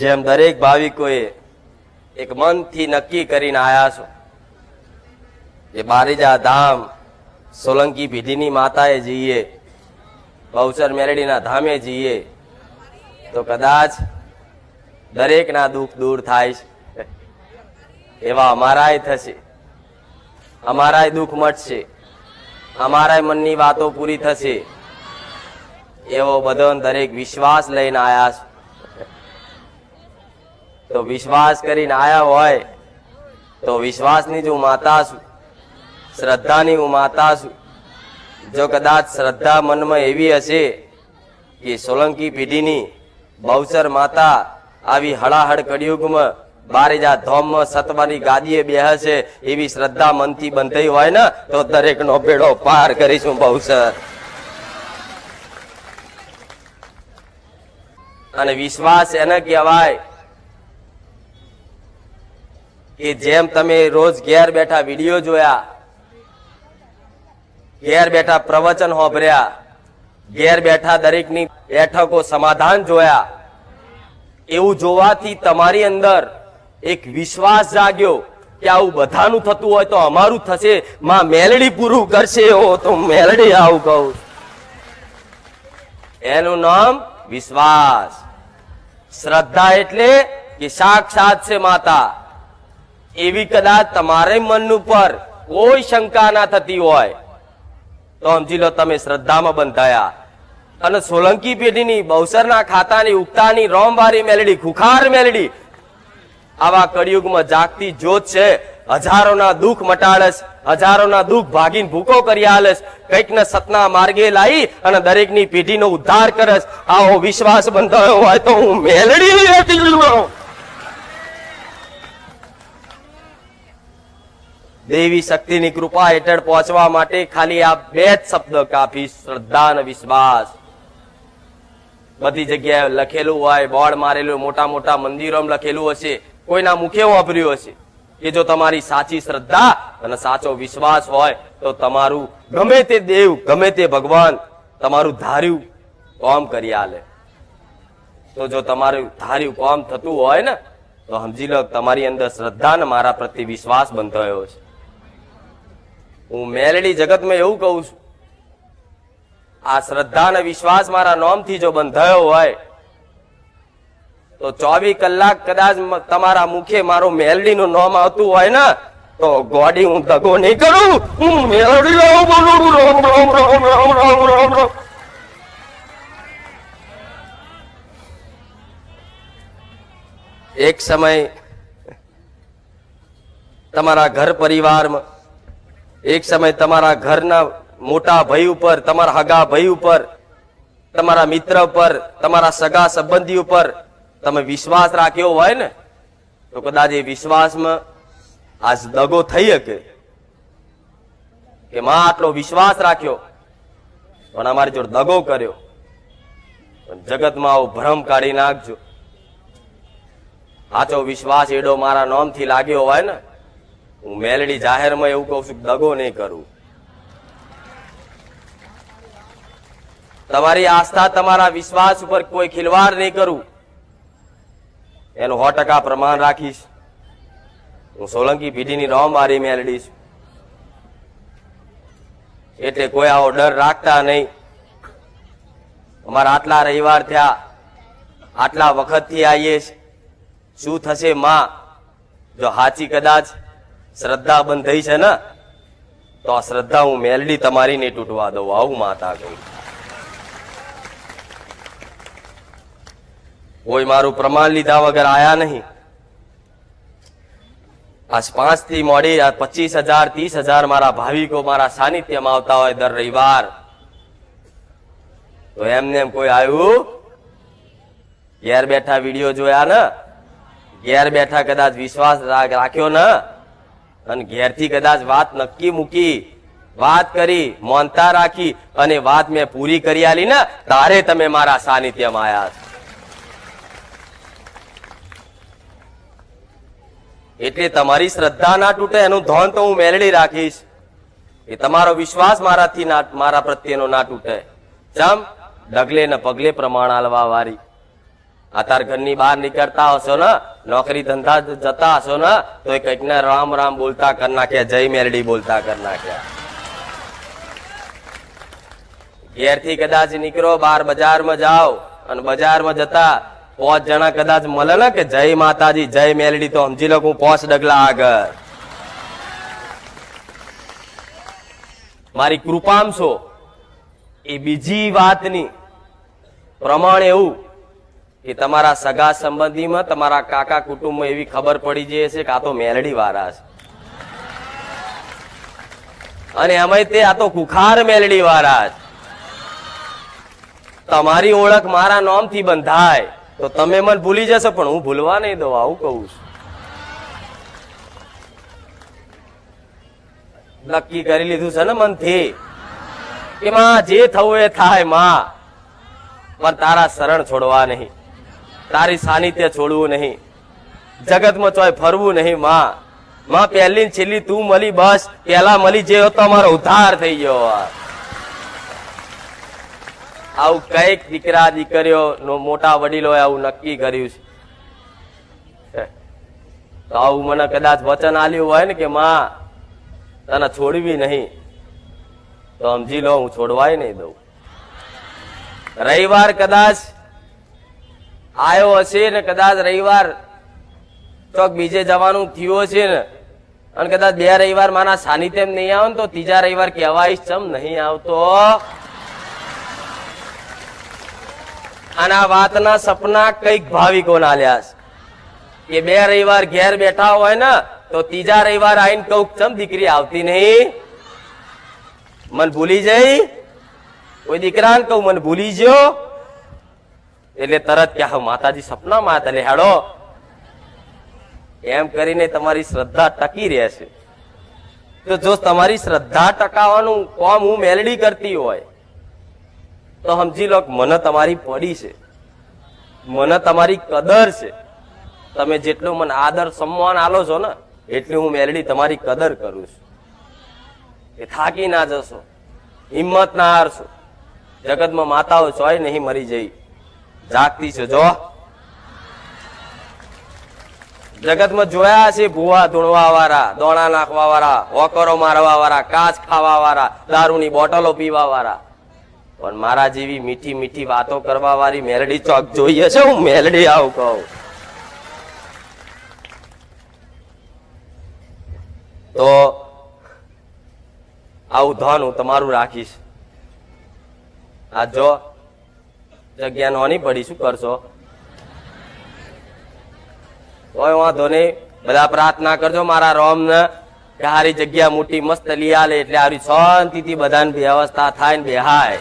જેમ દરેક ભાવિકોએ એક મનથી નક્કી કરીને આવ્યા છો. કે બારીજા ધામ સોલંકી ભીધીની માતાએ જઈએ, બહુચર મેરડીના ધામે જઈએ, તો કદાચ દરેકના દુઃખ દૂર થાય છે. એવા અમારાય થશે. અમારાય દુઃખ મટશે. અમારાય મનની વાતો પૂરી થશે. એવો બધો દરેક વિશ્વાસ લઈને આવ્યા છે. તો વિશ્વાસ કરીને આયા હોય, તો વિશ્વાસની જો માતા છું, શ્રદ્ધાની હું માતા છું. જો કદાચ શ્રદ્ધા મનમાં એવી હશે કે સોલંકી પેઢીની બહુચર માતા આવી હળાહળ કળિયુગમાં બારેજા ધોમમાં સતવાની ગાદીએ બેહશે એવી શ્રદ્ધા મનથી બંધાઈ હોય ને, તો દરેકનો બેડો પાર કરીશું બહુચર. અને વિશ્વાસ એને કહેવાય કે જેમ તમે રોજ ઘેર બેઠા વીડિયો જોયા, ઘેર બેઠા પ્રવચન હોભર્યા, ઘેર બેઠા દરેકની બેઠકો સમાધાન જોયા, એવું જોવાથી તમારી અંદર એક વિશ્વાસ જાગ્યો કે આવું બધાનું થતું હોય તો અમારું થશે. માં મેલડી પૂરું કરશે. એવો તો મેલડી આવું કહું એનું નામ વિશ્વાસ. શ્રદ્ધા એટલે કે સાક્ષાત છે માતા. એવી કદાચ તમારે મન ઉપર કોઈ શંકા ના થતી હોય. તો સમજી લો તમે શ્રદ્ધામાં બંધાયા. અને સોલંકી પેઢીની, બહુસરના ખાતાની, ઉગતાની, રોમવારી મેલડી, ખુખાર મેલડી, આવા કળિયુગમાં જાગતી જ્યોત છે. હજારોના દુઃખ મટાડસ, હજારોના દુઃખ ભાગીને ભૂકો કરી આલસ. કંઈક ને સતના માર્ગે લાવી અને દરેકની પેઢીનો ઉદ્ધાર કરસ. આવો વિશ્વાસ બંધાયો હોય તો હું મેલડી દેવી શક્તિની કૃપા હેઠળ પહોંચવા માટે ખાલી આ બે જ શબ્દ કાફી શ્રદ્ધા અને વિશ્વાસ. બધી જગ્યાએ લખેલું હોય, બોર્ડ મારેલું મોટા મોટા મંદિરોમાં લખેલું હશે, કોઈના મુખે વાપર્યું હશે, કે જો તમારી સાચી શ્રદ્ધા અને સાચો વિશ્વાસ હોય, તો તમારું ગમે તે દેવ, ગમે તે ભગવાન તમારું ધાર્યું કોમ કરી આલે. તો જો તમારું ધાર્યું કોમ થતું હોય ને, તો સમજી લો તમારી અંદર શ્રદ્ધા ને મારા પ્રત્યે વિશ્વાસ બંધાયો છે. હું મેલડી જગતમાં એવું કહું છું. આ શ્રદ્ધા અને વિશ્વાસ મારા નોમથી જો બંધાયો હોય, તો ચોવીસ કલાક કદાચ તમારા મુખે મારો મારું મેલડીનું નોમ આવતું હોય ને, તો ગોડી હું દગો નહીં કરું. હું મેલડી બોલું રામ રામ રામ રામ રામ રામ રામ. એક સમય તમારા ઘર પરિવારમાં એક સમય તમારા ઘરના મોટા ભાઈ ઉપર, તમારા હગા ભાઈ ઉપર, તમારા મિત્ર ઉપર, તમારા સગા સંબંધી ઉપર તમે વિશ્વાસ રાખ્યો હોય ને, તો કદાચ એ વિશ્વાસમાં આજ દગો થઈ શકે. કે માં આટલો વિશ્વાસ રાખ્યો, પણ અમારી જોડે દગો કર્યો. પણ જગતમાં આવો ભ્રમ કાઢી નાખજો. સાચો વિશ્વાસ એડો મારા નોમથી લાગ્યો હોય ને હું મેલડી જાહેરમાં એવું કહું છું દગો નહીં કરું. તમારી આસ્થા, તમારા વિશ્વાસ ઉપર કોઈ ખિલવાડ નહીં કરું. એનું સો ટકા પ્રમાણ રાખીશ. હું સોલંકી પેઢીની રોમ મારી મેલડી છું. એટલે કોઈ આવો ડર રાખતા નહીં. અમારા આટલા રવિવાર થયા, આટલા વખતથી આવીએ શું થશે માં? જો હાચી કદાચ શ્રદ્ધા બંધ થઈ છે ને, તો આ શ્રદ્ધા હું મેલડી તમારી નહીં તૂટવા દઉં. આવું માતા કહી. કોઈ મારું પ્રમાણ લીધા વગર આયા નહીં. આજ પાંચથી મોડી આ પચીસ હજાર, ત્રીસ હજાર મારા ભાવિકો મારા સાનિધ્યમાં આવતા હોય દર રવિવાર. તો એમને એમ કોઈ આવ્યું? ઘેર બેઠા વીડિયો જોયા ને? ઘેર બેઠા કદાચ વિશ્વાસ રાખ્યો ને? અને ઘેરથી કદાચ વાત નક્કી મૂકી, વાત કરી, મોનતા રાખી અને વાત મેં પૂરી કરી આલી ને, તારે તમે મારા સાનિધ્યમાં છો. એટલે તમારી શ્રદ્ધા ના તૂટે એનું ધોન તો હું મેળવી રાખીશ. એ તમારો વિશ્વાસ મારાથી મારા પ્રત્યેનો ના તૂટે. ચમ? ડગલે ને પગલે પ્રમાણ આલવા વાળી. આ તાર ઘરની બહાર નીકળતા હશો ને, નોકરી ધંધા જતા હશો ને, તો એ કંઈક ને રામ રામ બોલતા કર નાખ્યા, જય મેરડી બોલતા કર નાખ્યા. ઘેરથી કદાચ નીકળો બહાર બજારમાં જાઓ, અને બજારમાં જતા પાંચ જણા કદાચ મળે ને કે જય માતાજી, જય મેલડી તો સમજી લો હું પાંચ ડગલા આગળ. મારી કૃપામ છો. એ બીજી વાતની પ્રમાણ એવું કે તમારા સગા સંબંધીમાં તમારા કાકા કુટુંબમાં એવી ખબર પડી જાય છે કે આ તો મેલડી વાળા છે. અને અમે તે આ તો કુખાર મેલડી વાળા છે. તમારી ઓળખ મારા નામથી બંધાય, તો તમે મને ભૂલી જશો, પણ હું ભૂલવા નહીં દઉં, આવું કહું છું. નક્કી કરી લીધું છે ને મનથી, કે માં, જે થવું એ થાય, માં. પણ તારા શરણ છોડવા નહીં. તારી સાનિધ્ય છોડવું નહીં. જગતમાં ચોય ફરવું નહીં, માં. માં, પહેલી ને છેલ્લી તું મળી બસ. પેલા મળી જે હતો અમારો ઉધાર થઈ ગયો. આવું કંઈક દીકરા દીકરીઓ નો મોટા વડીલોએ આવું નક્કી કર્યું છે. તો આવું મને કદાચ વચન આલ્યું હોય ને કે, માં, તને છોડવી નહીં. તો સમજી લો, હું છોડવાય નહીં દઉં. રવિવાર કદાચ આવ્યો હશે ને કદાચ રવિવાર ચોક બીજે જવાનું થયું હશે ને, અને કદાચ બે રવિવાર મારા સાનિધ્ય નહીં આવે ને તો ત્રીજા રવિવાર કહેવાય ચમ નહીં આવતો. અને આ વાતના સપના કંઈક ભાવિકોના લ્યા કે બે રવિવાર ઘેર બેઠા હોય ને, તો ત્રીજા રવિવાર આવીને કઉ ચમ દીકરી આવતી નહીં? મન ભૂલી જઈ? કોઈ દીકરાને કહું, મને ભૂલી ગયો એટલે તરત કે હા માતાજી સપનામાં હતા, એટલે હેડો. એમ કરીને તમારી શ્રદ્ધા ટકી રહેશે તો જો તમારી શ્રદ્ધા ટકાવાનું કોમ હું મેલડી કરતી હોય, તો સમજી લો મને તમારી પડી છે. મને તમારી કદર છે. તમે જેટલું મને આદર, સન્માન આલો છો ને, એટલી હું મેલડી તમારી કદર કરું છું. એ થાકી ના જશો, હિંમત ના હારશો. જગતમાં માતાઓ ચોય નહીં મરી જઈ. જાગતી છે, જો. જગતમાં જોયા છે ભૂવા ધૂણવા વાળા દોણા નાખવા વાળા હોકરો મારવા વાળા કાચ ખાવા વાળા દારૂની બોટલો પીવા વાળા પણ મારા જેવી મીઠી મીઠી વાતો કરવા વાળી મેલડી ચોક જોઈએ છે, હું મેલડી આવું કહું. તો આવું ધન હું તમારું રાખીશ. આ જો જગ્યા નોની પડી, શું કરશો? કોઈ વાંધો નહીં. બધા પ્રાર્થના કરજો, મારા રોમ ને કે હારી જગ્યા મોટી મસ્ત લઈ આલે, એટલે હારી શાંતિથી બધાની વ્યવસ્થા થાય ને બેહાય.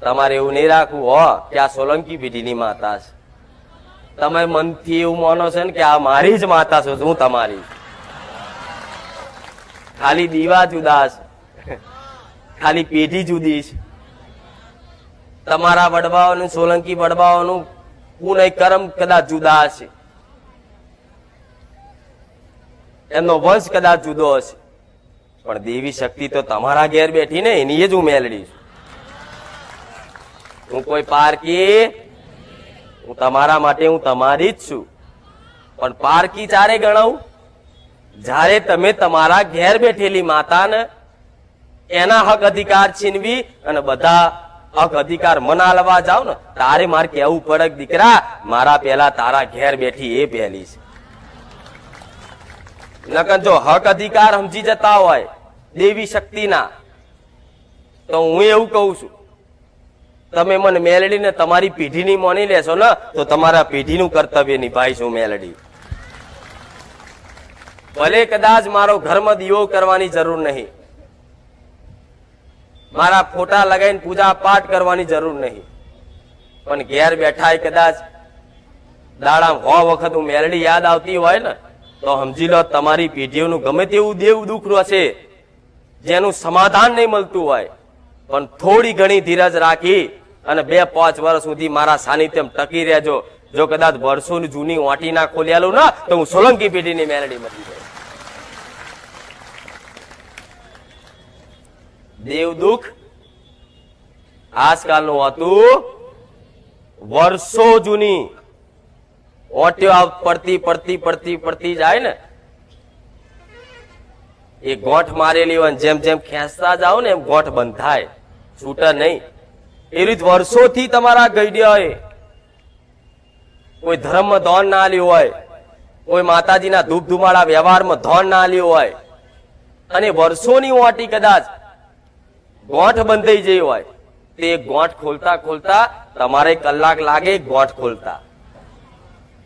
તમારે એવું નહીં રાખવું, હો, કે આ સોલંકી પેઢીની માતા છે. તમે મનથી એવું માનો છો ને કે આ મારી જ માતા છો હું તમારી? ખાલી દીવા જુદા છે. ખાલી પેઢી જુદી છે. તમારા વડવાઓનું સોલંકી વડવાઓનું પુનઃ કર્મ કદાચ જુદા હશે એમનો વંશ કદાચ જુદો હશે. પણ દેવી શક્તિ તો તમારા ઘેર બેઠી ને એની જ હું મેલડી છું. હું કોઈ પારકી, હું તમારા માટે હું તમારી જ છું. પણ પારકી ચારે ગણાવું? જ્યારે તમે તમારા ઘેર બેઠેલી માતાને એના હક અધિકાર છીનવી અને બધા હક અધિકાર મનાલવા જાવ ને, તારે મારે કેવું પડે દીકરા, મારા પેલા તારા ઘેર બેઠી એ પહેલી છે. નકર જો હક અધિકાર સમજી જતા હોય, દેવી શક્તિના, તો હું એવું કહું છું, તમે મને મેલડીને તમારી પેઢીની માની લેશો ને, તો તમારા પેઢીનું કર્તવ્ય નિભાઈશું મેલડી. ભલે કદાચ મારો ઘરમાં દીવો કરવાની જરૂર નહીં. મારા ફોટા લગાવીને પૂજા પાઠ કરવાની જરૂર નહીં. પણ ઘેર બેઠા કદાચ દાડા હો વખત હું મેલડી યાદ આવતી હોય ને, તો સમજી લો તમારી પેઢીઓનું ગમે તેવું દેવ દુઃખ હશે જેનું સમાધાન નહીં મળતું હોય. પણ થોડી ઘણી ધીરજ રાખી અને બે પાંચ વર્ષ સુધી મારા સાનિધ્યમ ટકી રહેજો. જો કદાચ વર્ષોની જૂની વાટી ના ખોલ્યાલું ના, તો હું સોલંકી પેઢીની મેલડી મળી દેવ દુઃખ. આજકાલનું હતું વર્ષો જૂની. ઓટ્યો પડતી પડતી પડતી પડતી જાય ને. એ ગોઠ મારેલી હોય જેમ જેમ ખેંચતા જાવ ને એમ ગોઠ બંધ થાય છૂટે નહીં. એ રીત વર્ષોથી તમારા ગઈડ્યા હોય કોઈ ધર્મમાં ધોન ના આલી હોય, કોઈ માતાજીના ધૂપ ધુમાડા વ્યવહારમાં ધોન ના આલી હોય. અને વર્ષોની ઓટી કદાચ ગોઠ બંધાઈ જઈ હોય, તે ગોઠ ખોલતા ખોલતા તમારે કલાક લાગે ગોઠ ખોલતા.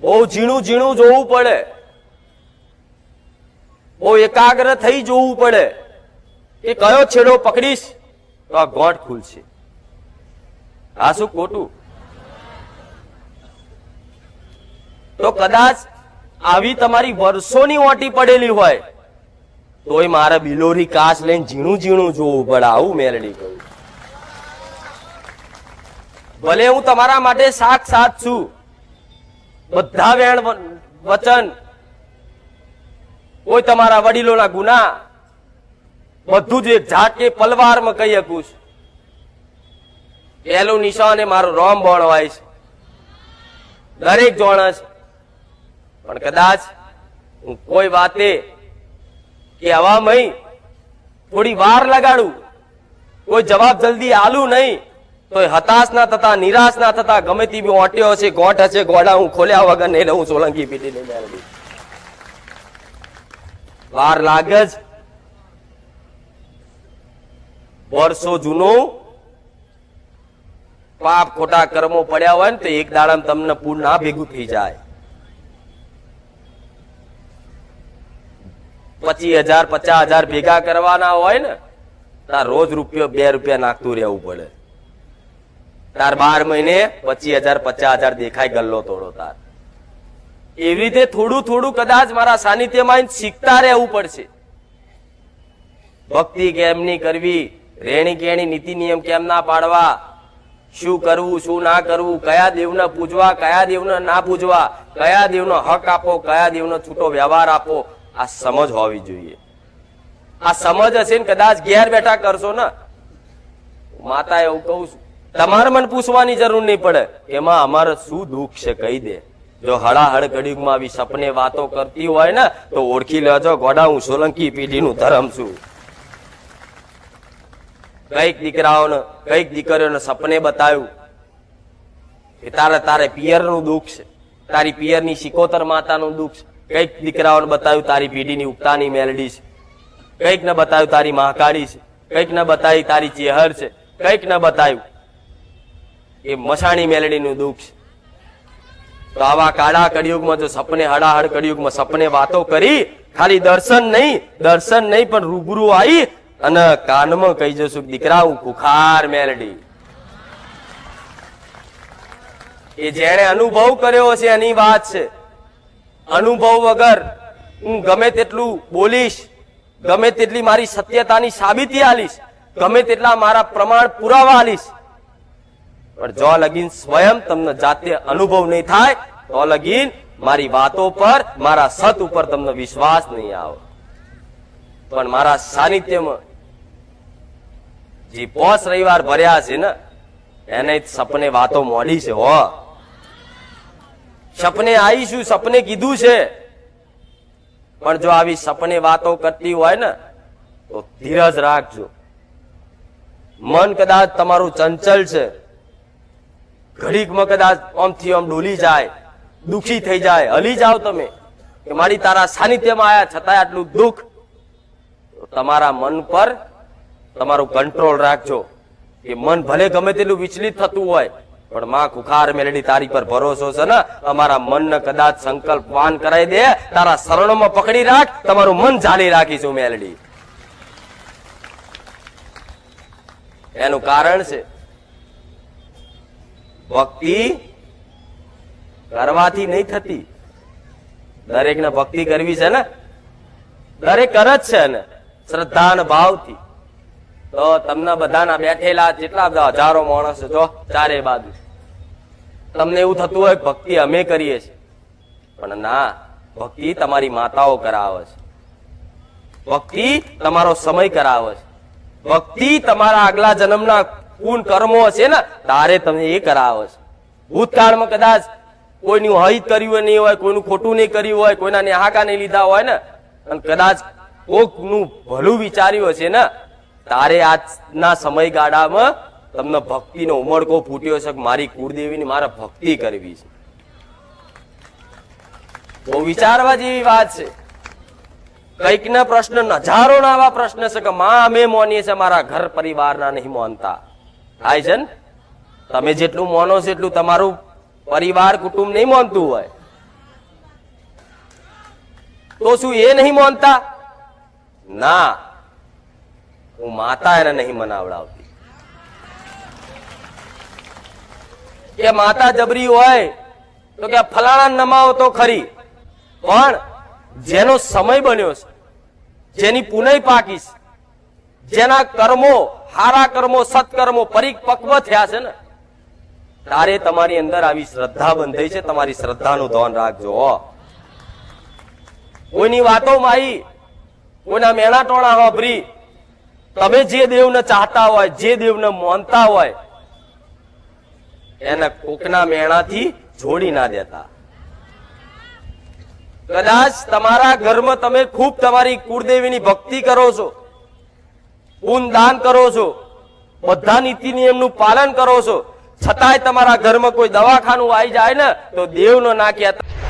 બહુ ઝીણું ઝીણું જોવું પડે. બહુ એકાગ્ર થઈ જોવું પડે. કે કયો છેડો પકડીશ, તો આ ગોઠ ખુલશે. આ શું ખોટું? તો કદાચ આવી તમારી વર્ષોની ઓટી પડેલી હોય તોય મારે બિલોરી કાચ લઈને ઝીણું ઝીણું જોવું પડે, આવું મેલડી કહ્યું ભલે હું તમારા માટે સાક્ષાત છું, બધા વેણ વચન, કોઈ તમારા વડીલોના ગુના, બધું જ એક ઝાટકે પલવારમાં કહી શકું છું. પહેલું નિશાન એ મારો રોમ બોણ હોય છે. દરેક જોણ છે. પણ કદાચ હું કોઈ વાતે કે હવામય થોડી વાર લગાડું. કોઈ જવાબ જલ્દી આલું નહીં. તો હતાશ ના થતા, નિરાશ ના થતા, ગમે તે બી ઓટ્યો હશે, ગોઠ હશે, ગોડા હું ખોલ્યા વગર નહીં રહું, સોલંકી પીટી નહીં મેળવી. વાર લાગે જ. વર્ષો જૂનું પાપ ખોટા કર્મો પડ્યા હોય ને, તો એક દાડામાં તમને પૂર ના ભેગું થઈ જાય. પચીસ હજાર, પચાસ હજાર ભેગા કરવાના હોય ને તાર રોજ રૂપિયો, બે રૂપિયા નાખતું રહેવું પડે. તાર બાર મહિને પચીસ હજાર, પચાસ હજાર દેખાય ગલ્લો તોડો તાર. એવી રીતે થોડું થોડું કદાચ મારા સાનિધ્યમાં શીખતા રહેવું પડશે. ભક્તિ કેમની કરવી, રેણી કેણી નીતિ નિયમ કેમ ના પાડવા, શું કરવું, શું ના કરવું, કયા દેવને પૂજવા, કયા દેવને ના પૂજવા, કયા દેવનો હક આપો, કયા દેવનો છૂટો વ્યવહાર આપો આ સમજ હોવી જોઈએ. આ સમજ હશે ને કદાચ ઘેર બેઠા કરશો ને માતા એવું કહું છું, તમારે મને પૂછવાની જરૂર નહીં પડે. એમાં અમારે શું દુઃખ છે કહી દે. જો હળાહળ કડિયુગમાં આવી સપને વાતો કરતી હોય ને, તો ઓળખી લેજો ગોડા, હું સોલંકી પેઢીનું ધર્મ છું. કંઈક દીકરાઓને, કંઈક દીકરીઓને સપને બતાવ્યું. કે તારે તારે પિયરનું દુઃખ છે. તારી પિયરની શિકોતર માતાનું દુઃખ છે. કંઈક દીકરાઓને બતાવ્યું તારી પીઢીની ઉગતાની મેલડી છે. કંઈક ને બતાવ્યું તારી મહાકાળી છે. કંઈક ને બતાવી તારી ચેહર છે. કંઈક ને બતાવ્યું. એ મસાણી મેલડીનું દુઃખ છે. તો આવા કાળા કળિયુગમાં જો સપને હડાહડ કળિયુગમાં સપને વાતો કરી, ખાલી દર્શન નહીં દર્શન નહીં, પણ રૂબરૂ આવી અને કાનમાં કહી જશું દીકરા હું કુખાર મેલડી. એ જેણે અનુભવ કર્યો છે, એની વાત છે. અનુભવ વગર હું ગમે તેટલું બોલીશ, ગમે તેટલી મારી સત્યતાની સાબિતી આલીશ, ગમે તેટલા મારા પ્રમાણ પુરાવા આલીશ. પણ જો લગીન સ્વયં તમને જાતે અનુભવ નહીં થાય, તો લગીન મારી વાતો પર, મારા સત ઉપર તમને વિશ્વાસ નહીં આવે. પણ મારા સાનિધ્યમાં જે પોસ રવિવાર ભર્યા છે ને, એને સપને વાતો મોડી છે, હો. સપને આવીશું, સપને કીધું છે. પણ જો આવી સપને વાતો કરતી હોય ને, તો ધીરજ રાખજો. મન કદાચ તમારું ચંચલ છે. ઘડીકમાં કદાચ આમથી આમ ડોલી જાય, દુખી થઈ જાય, હલી જાઓ તમે કે મારી તારા સાનિધ્યમાં આવ્યા છતાંય આટલું દુઃખ. તમારા મન પર તમારું કંટ્રોલ રાખજો કે મન ભલે ગમે તેટલું વિચલિત થતું હોય પણ માં કુખાર મેલડી તારી પર ભરોસો છે ને અમારા મનને કદાચ સંકલ્પ વાન કરાવી દે, તારા શરણોમાં પકડી રાખ, તમારું મન જાળી રાખીશું મેલડી. એનું કારણ છે, ભક્તિ કરવાથી નહીં થતી. દરેકને ભક્તિ કરવી છે ને, દરેક કરે જ છે ને, શ્રદ્ધા અને ભાવથી. તો તમને બધાના બેઠેલા જેટલા બધા હજારો માણસ જો ચારે બાજુ તમને એવું થતું હોય ભક્તિ અમે કરીએ છીએ. પણ ના, ભક્તિ તમારી માતાઓ કરાવે છે. ભક્તિ તમારો સમય કરાવે છે. ભક્તિ તમારા આગલા જન્મના કુન કર્મો હશે ને, તારે તમે એ કરાવો છો. ભૂતકાળમાં કદાચ કોઈનું હિત કર્યું નહીં હોય, કોઈનું ખોટું નહીં કર્યું હોય કોઈના નેહાકા નહીં લીધા હોય ને, અને કદાચ કોકનું ભલું વિચાર્યું હશે ને, તારે આજના સમયગાળામાં તમને ભક્તિનો ઉમળકો ફૂટ્યો છે મારી કુળદેવીની મારે ભક્તિ કરવી છે? બહુ વિચારવા જેવી વાત છે. કંઈક ના પ્રશ્ન હજારો ના આવા પ્રશ્ન છે કે માં, અમે મોનીએ છે મારા ઘર પરિવારના નહીં મોનતા. થાય છે ને? તમે જેટલું મોનો છો એટલું તમારું પરિવાર, કુટુંબ નહીં મોનતું હોય. તો શું એ નહીં મોનતા? ના. હું માતા એને નહીં મનાવડાવતી. કે માતા જબરી હોય, તો કે ફલાણા નમાવો તો ખરી પણ જેનો સમય બન્યો છે, જેની પુનઃ પાકી છે, જેના કર્મો, હારા કર્મો, સત્કર્મો પરિપક્વ થયા છે ને, તારે તમારી અંદર આવી શ્રદ્ધા બંધાઈ છે, તમારી શ્રદ્ધાનું ધ્યાન રાખજો. કોઈની વાતોમાં આવી કોઈના મેણા ટોણા હોભરી, તમે જે દેવને ચાહતા હોય, જે દેવને માનતા હોય એને કોકના મેણાથી જોડી ના દેતા. કદાચ તમારા ઘરમાં તમે ખૂબ તમારી કુળદેવીની ભક્તિ કરો છો, પૂન દાન કરો છો, બધા નીતિ નિયમનું પાલન કરો છો, છતાંય તમારા ઘરમાં કોઈ દવાખાનું આવી જાય ને તો દેવનો ના કહેતા